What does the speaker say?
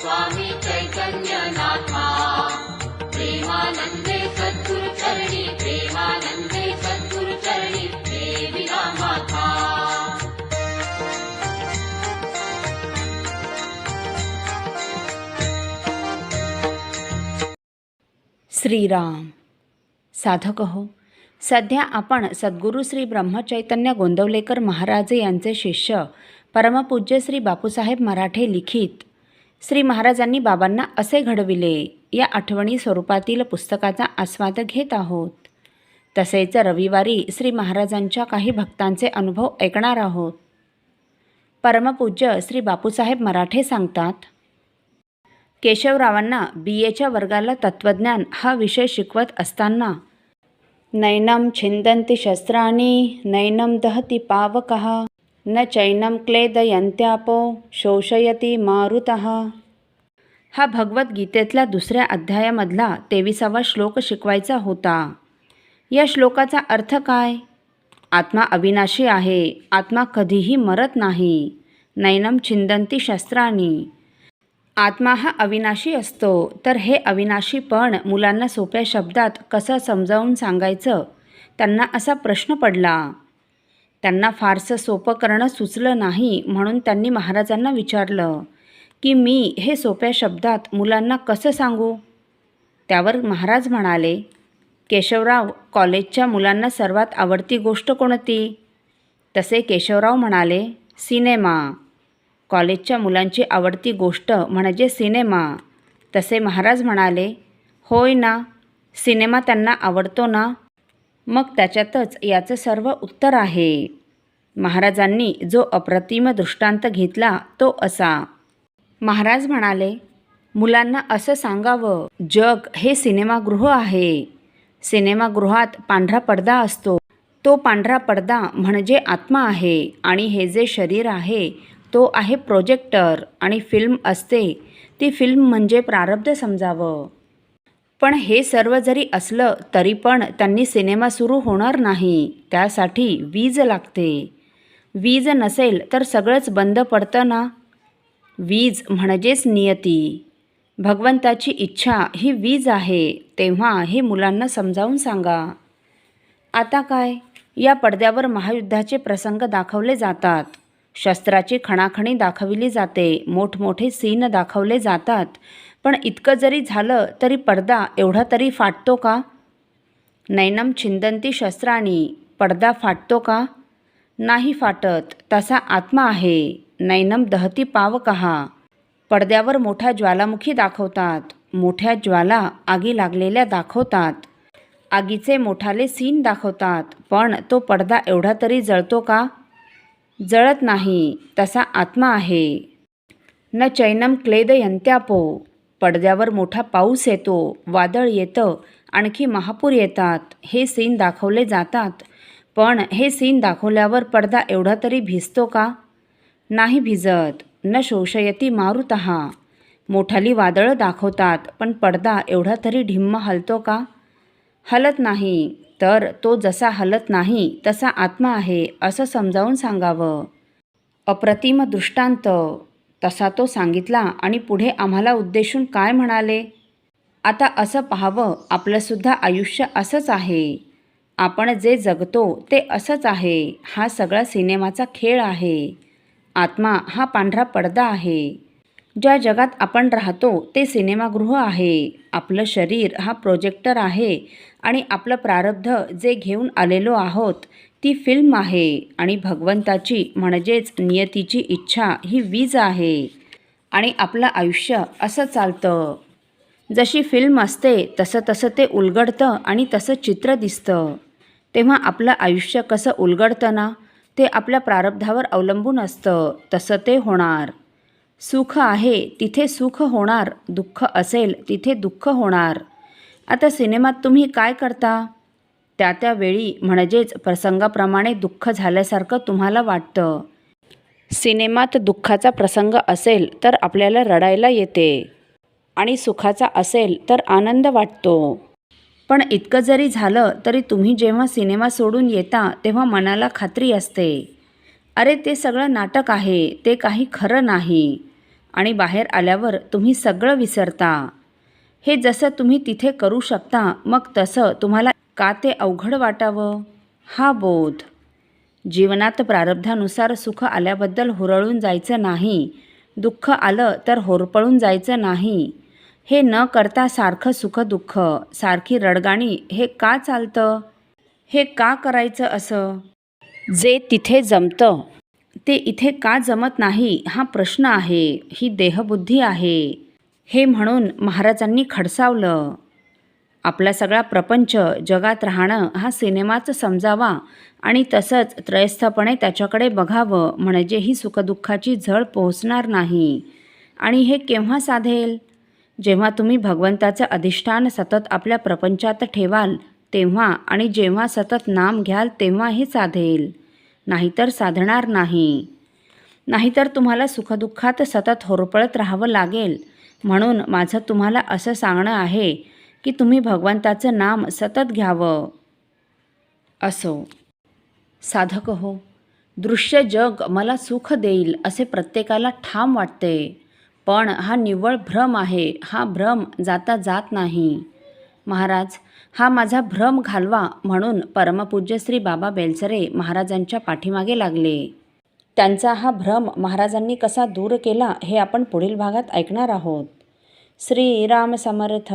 स्वामी चैतन्यनाथा प्रेमानन्दे प्रेमानन्दे माता श्रीराम। साधक हो सध्या आपण सद्गुरू श्री ब्रह्मचैतन्य गोंदवलेकर महाराजे यांचे शिष्य परमपूज्य श्री बापूसाहेब मराठे लिखित श्री महाराजांनी बाबांना असे घडविले. या आठवणी स्वरूपातील पुस्तकाचा आस्वाद घेत आहोत. तसेच रविवारी श्री महाराजांच्या काही भक्तांचे अनुभव ऐकणार आहोत. परमपूज्य श्री बापूसाहेब मराठे सांगतात केशवरावांना बी. एच्या वर्गाला तत्त्वज्ञान हा विषय शिकवत असताना नैनम छिंदंती शस्त्राणी नैनम दहती पावकः न चैनम क्लेदयंत्यापो शोषयती मारुत। हा भगवद्गीतेतला दुसऱ्या अध्यायामधला तेविसावा श्लोक शिकवायचा होता. या श्लोकाचा अर्थ काय? आत्मा अविनाशी आहे आत्मा कधीही मरत नाही. नैनम छिंदंती शस्त्राणी. आत्मा हा अविनाशी असतो तर हे अविनाशीपण मुलांना सोप्या शब्दात कसं समजावून सांगायचं? त्यांना असा प्रश्न पडला. त्यांना फारसं सोपं करणं सुचलं नाही म्हणून त्यांनी महाराजांना विचारलं की मी हे सोप्या शब्दात मुलांना कसं सांगू? त्यावर महाराज म्हणाले केशवराव कॉलेजच्या मुलांना सर्वात आवडती गोष्ट कोणती? तसे केशवराव म्हणाले सिनेमा. कॉलेजच्या मुलांची आवडती गोष्ट म्हणजे सिनेमा. तसे महाराज म्हणाले होय ना. सिनेमा त्यांना आवडतो ना? मग त्याच्यातच याचं सर्व उत्तर आहे. महाराजांनी जो अप्रतिम दृष्टांत घेतला तो असा. महाराज म्हणाले मुलांना असं सांगावं जग हे सिनेमागृह आहे. सिनेमागृहात पांढरा पडदा असतो. तो पांढरा पडदा म्हणजे आत्मा आहे आणि हे जे शरीर आहे तो आहे प्रोजेक्टर आणि फिल्म असते. ती फिल्म म्हणजे प्रारब्ध समजावं. पण हे सर्व जरी असलं तरी पण त्यांनी सिनेमा सुरू होणार नाही. त्यासाठी वीज लागते. वीज नसेल तर सगळंच बंद पडतं ना? वीज म्हणजेच नियती. भगवंताची इच्छा ही वीज आहे तेव्हा हे मुलांना समजावून सांगा. आता काय? या पडद्यावर महायुद्धाचे प्रसंग दाखवले जातात. शस्त्राची खणाखणी दाखविली जाते. मोठमोठे सीन दाखवले जातात. पण इतकं जरी झालं तरी पडदा एवढा तरी फाटतो का? नैनम छिंदंती शस्त्राणी पडदा फाटतो का? नाही फाटत तसा आत्मा आहे नैनम दहती पावकहा. पडद्यावर मोठ्या ज्वालामुखी दाखवतात मोठ्या ज्वाला आगी लागलेल्या दाखवतात. आगीचे मोठाले सीन दाखवतात पण तो पडदा एवढा तरी जळतो का? जळत नाही तसा आत्मा आहे. न चैनम क्लेद यंत्यापो पडद्यावर मोठा पाऊस येतो वादळ येतं आणखी महापूर येतात. हे सीन दाखवले जातात. पण हे सीन दाखवल्यावर पडदा एवढा तरी भिजतो का? नाही भिजत. न शोषयती मारुतहा मोठाली वादळं दाखवतात पण पडदा एवढा तरी ढिम्म हलतो का? हलत नाही. तर तो जसा हलत नाही तसा आत्मा आहे असं समजावून सांगावं. अप्रतिम दृष्टांत. तसा तो सांगितला आणि पुढे आम्हाला उद्देशून काय म्हणाले? आता असं पाहावं आपलंसुद्धा आयुष्य असंच आहे. आपण जे जगतो ते असंच आहे. हा सगळा सिनेमाचा खेळ आहे. आत्मा हा पांढरा पडदा आहे. ज्या जगात आपण राहतो ते सिनेमागृह आहे. आपलं शरीर हा प्रोजेक्टर आहे आणि आपलं प्रारब्ध जे घेऊन आलेलो आहोत ती फिल्म आहे आणि भगवंताची म्हणजेच नियतीची इच्छा ही वीज आहे आणि आपलं आयुष्य असं चालतं. जशी फिल्म असते तसं तसं ते उलगडतं आणि तसं चित्र दिसतं. तेव्हा आपलं आयुष्य कसं उलगडतं ना ते आपल्या प्रारब्धावर अवलंबून असतं तसं ते होणार. सुख आहे तिथे सुख होणार. दुःख असेल तिथे दुःख होणार. आता सिनेमात तुम्ही काय करता? त्या त्या वेळी म्हणजेच प्रसंगाप्रमाणे दुःख झाल्यासारखं तुम्हाला वाटतं. सिनेमात दुःखाचा प्रसंग असेल तर आपल्याला रडायला येते. आणि सुखाचा असेल तर आनंद वाटतो. पण इतकं जरी झालं तरी तुम्ही जेव्हा सिनेमा सोडून येता तेव्हा मनाला खात्री असते. अरे ते सगळं नाटक आहे ते काही खरं नाही. आणि बाहेर आल्यावर तुम्ही सगळं विसरता. हे जसं तुम्ही तिथे करू शकता मग तसं तुम्हाला का ते अवघड वाटावं? हा बोध. जीवनात प्रारब्धानुसार सुख आल्याबद्दल हुरळून जायचं नाही. दुःख आलं तर होरपळून जायचं नाही. हे न करता सारखं सुखदुःख सारखी रडगाणी हे का चालतं? हे का करायचं असं? जे तिथे जमतं ते इथे का जमत नाही हा प्रश्न आहे ही देहबुद्धी आहे. हे म्हणून महाराजांनी खडसावलं. आपला सगळा प्रपंच जगात राहणं हा सिनेमाच समजावा आणि तसंच त्रयस्थपणे त्याच्याकडे बघावं म्हणजे ही सुखदुःखाची झळ पोहोचणार नाही. आणि हे केव्हा साधेल? जेव्हा तुम्ही भगवंताचं अधिष्ठान सतत आपल्या प्रपंचात ठेवाल तेव्हा आणि जेव्हा सतत नाम घ्याल तेव्हा हे साधेल. नाहीतर साधणार नाही. नाहीतर तुम्हाला सुखदुःखात सतत होरपळत राहावं लागेल. म्हणून माझं तुम्हाला असं सांगणं आहे की तुम्ही भगवंताचं नाम सतत घ्यावं. असो. साधक हो दृश्य जग मला सुख देईल असे प्रत्येकाला ठाम वाटते. पण हा निव्वळ भ्रम आहे हा भ्रम जाता जात नाही. महाराज हा माझा भ्रम घालवा म्हणून परमपूज्य श्री बाबा बेलसरे महाराजांच्या पाठीमागे लागले. त्यांचा हा भ्रम महाराजांनी कसा दूर केला हे आपण पुढील भागात ऐकणार आहोत. श्रीराम समर्थ.